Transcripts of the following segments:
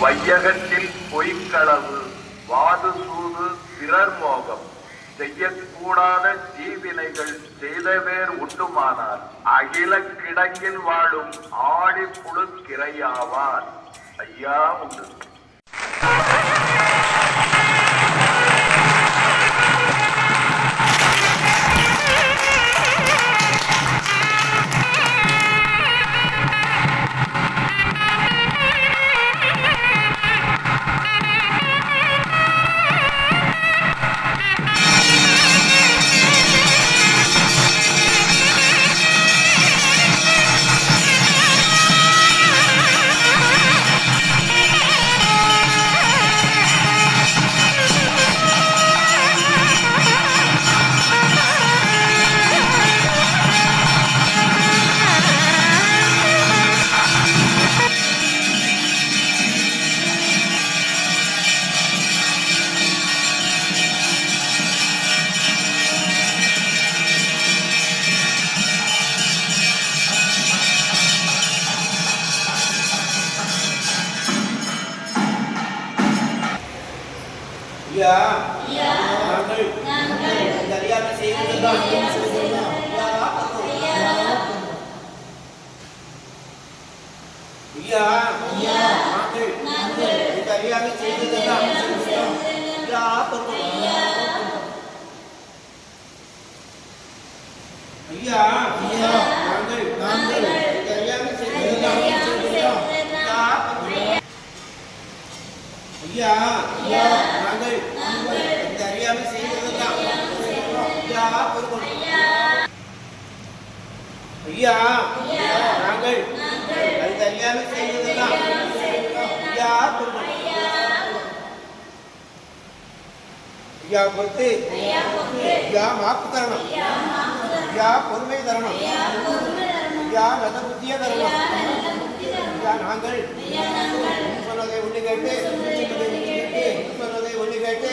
வையகத்தில் பொய்க்களவு வாது சூது பிறர் மோகம். செய்யக்கூடாத தீவினைகள் செய்தவேர் உண்டுமானார் அகில கிடங்கில் வாழும் ஆடி புழுக்கிரையாவார். ஐயா உண்டு. நாங்கள் இந்த அறியாமை செய்வதுதான் ஐயா நாங்கள் அறியாமை செய்வதுதான் ஐயா நாங்கள் நாங்கள் அறியாமை செய்வதுதான் ஐயா. ஐயா நாங்கள் இந்த அறியாமை செய்வதுதான் ஐயா பொறுமை. ஐயா. நாங்கள் இந்த அறியாமை செய்வதுதான் ஐயா பொறுமை. ஐயா பொறுத்து. ஐயா மாப்பு தரணும். ஐயா பொறுமை தரணும். ஐயா நல்ல புத்திய தரணும். ஐயா நாங்கள் உன் சொன்னதை ஒண்ணு கேட்டு உன் சொன்னதை ஒண்ணு கேட்டு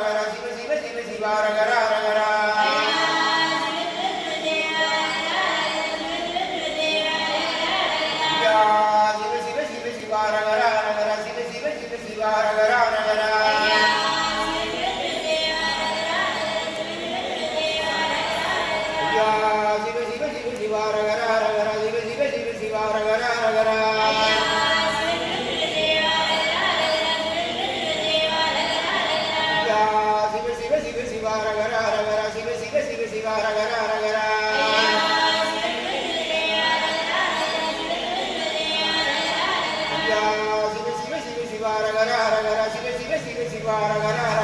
Deus, agora. சிவ சிவ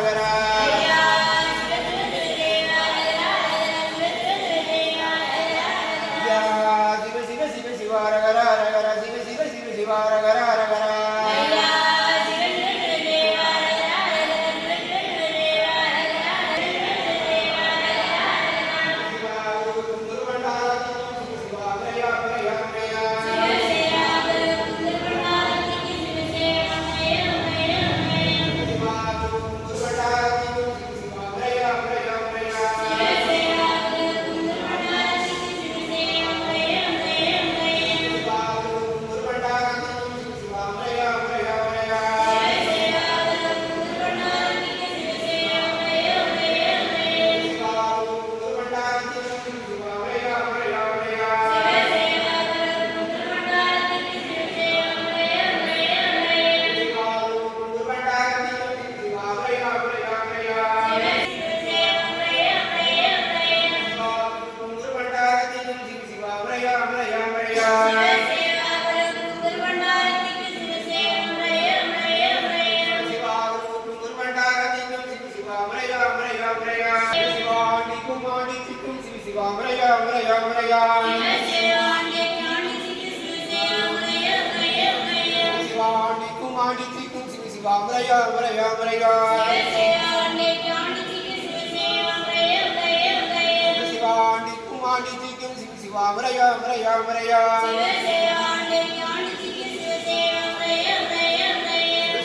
சிவ சிவா முறையா முறையா முறையா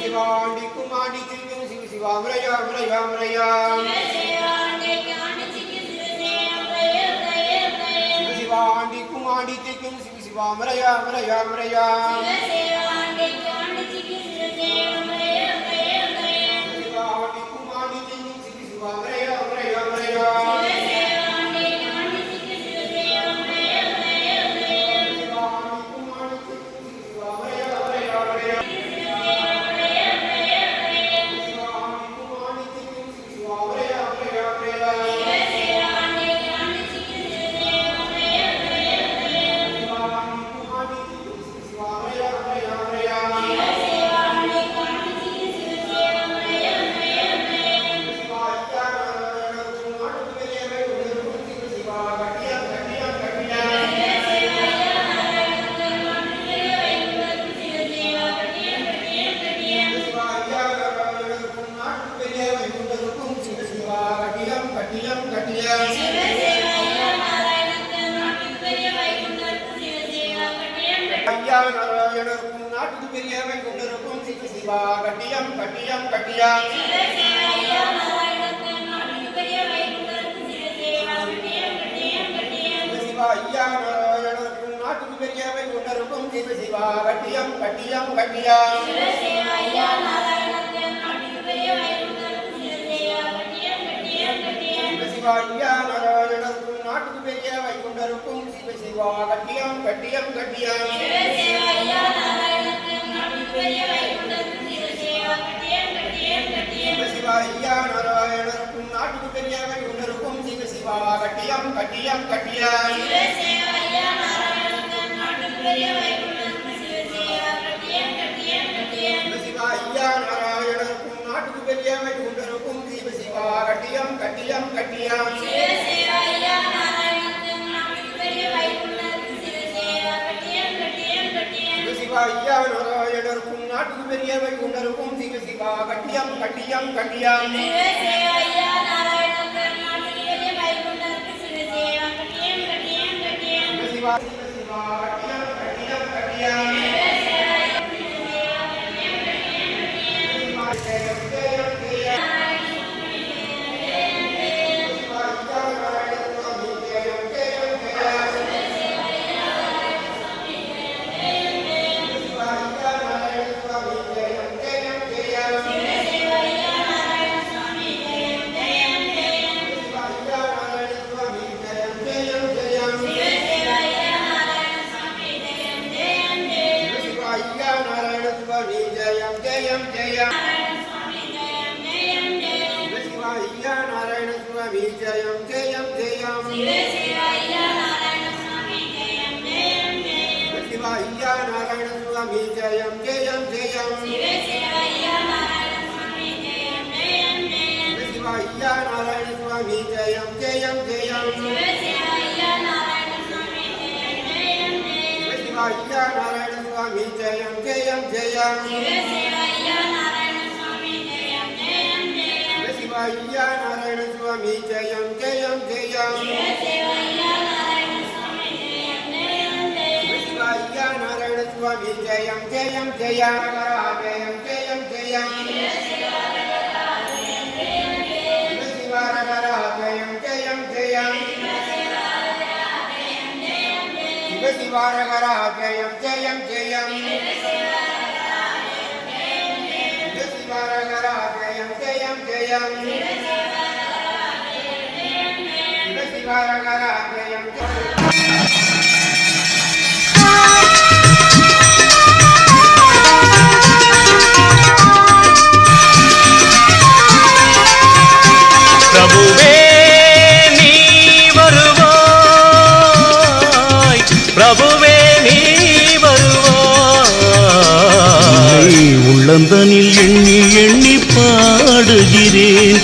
சிவாண்டி குமாடி திக்கும் சிவ சிவா முறையா முறையா முறையா சிவாண்டி குமாடி சிவ சிவா முறையா முறையா முறையா சிவாண்டி குமாடி சிவ சிவா முறையா முறையா முறையா நாராயணருக்கும் நாட்டுக்கு பெரியவை கொண்டிருக்கும். சிவ கட்டியம் கட்டியம் கட்டியம். சிவ ஐயா நாராயணருக்கும் நாட்டுக்கு பெரியவை கொண்டிருக்கும். சிவ சிவா கட்டியம் கட்டியம் கட்டியம். சிவ ஐயா நாராயணருக்கும் நாட்டுக்கு பெரியவை கொண்டிருக்கும். சிவ சிவா கட்டியம் கட்டியம் கட்டியம். சிவ ஐயா நாராயணருக்கும் நாட்டுக்கு பெரியவை கொண்டிருக்கும் சிவ சிவா கட்டியம் கட்டியம் கட்டியம். சிவ ஐயா நாராயணருக்கும் நாட்டுக்கு பெரியவை கொண்டிருக்கும் சிவ. சிவா கட்டியம் கட்டியம் கட்டியம். சிவ ஐயா நாராயணருக்கும் நாட்டுக்கு பெரியவை உணர்வும் சிவ சிவா கட்டியம் கட்டியம் கட்டியம் சிவ சிவா சிவா கட்டியம் கட்டியம் கட்டியம் சிவ சிவா ஐயா நாராயணசுவாமி ஜெயம் ஜெயம் ஜெயம் சிவ சிவா ஐயா நாராயணசுவாமி ஜெயம் ஜெயம் ஜெயம் சிவ சிவா ஐயா நாராயணசுவாமி ஜெயம் ஜெயம் ஜெயம் சிவ சிவா ஐயா நாராயணசுவாமி ஜெயம் ஜெயம் శివారగర జయం జయం. జయం శివారగర జయం జయం. జయం శివారగర జయం జయం.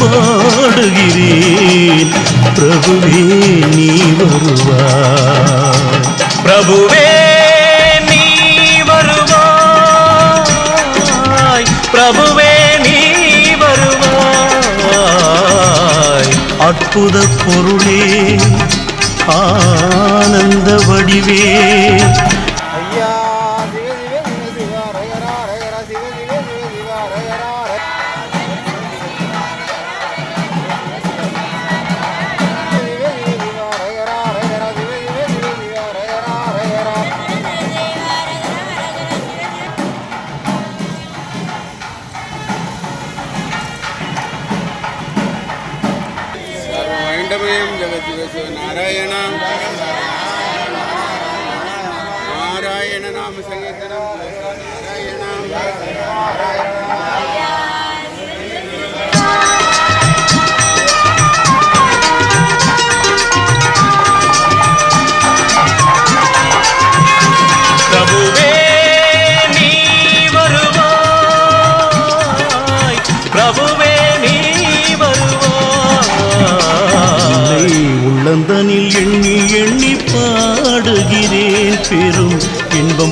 பாடுகிறேன் பிரபுவே நீ வருவாய். பிரபுவே நீ வருவாய். பிரபுவே நீ வருவாய். அற்புத பொருளே ஆனந்த வடிவே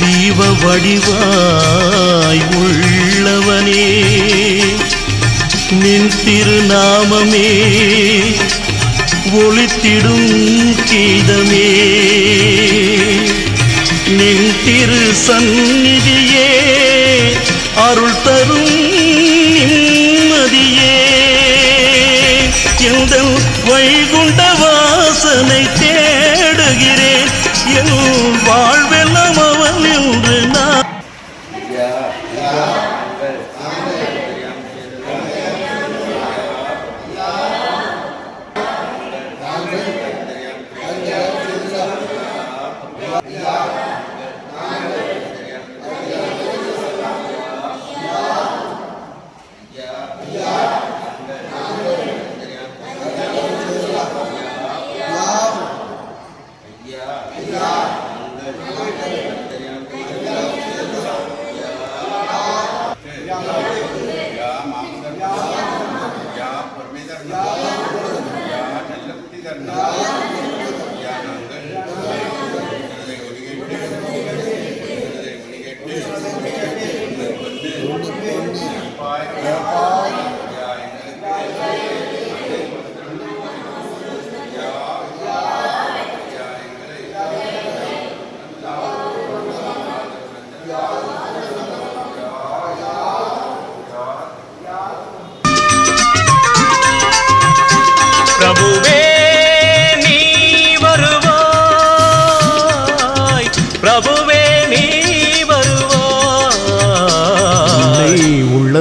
தீப வடிவாய் உள்ளவனே நின் திருநாமமே ஒளித்திடும் கீதமே. நின் திரு சந்நிதியே அருள் ಇಲ್ಲ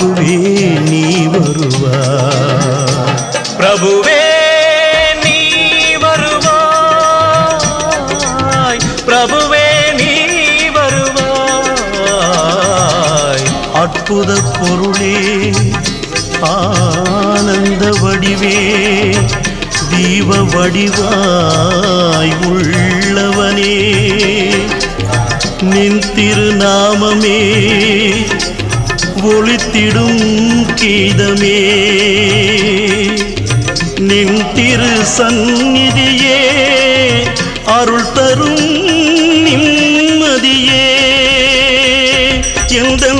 பிரபுவே நீ வருவாய் பிரபுவே நீ வருவாய். பிரபுவே நீ வருவாய். அற்புத பொருளே ஆனந்த வடிவே தீப வடிவாய் உள்ளவனே. நின் திருநாமமே ஒளித்திடும் கீதமே. நின் திரு சந்நிதியே அருள் தரும் நிம்மதியே. எந்தன்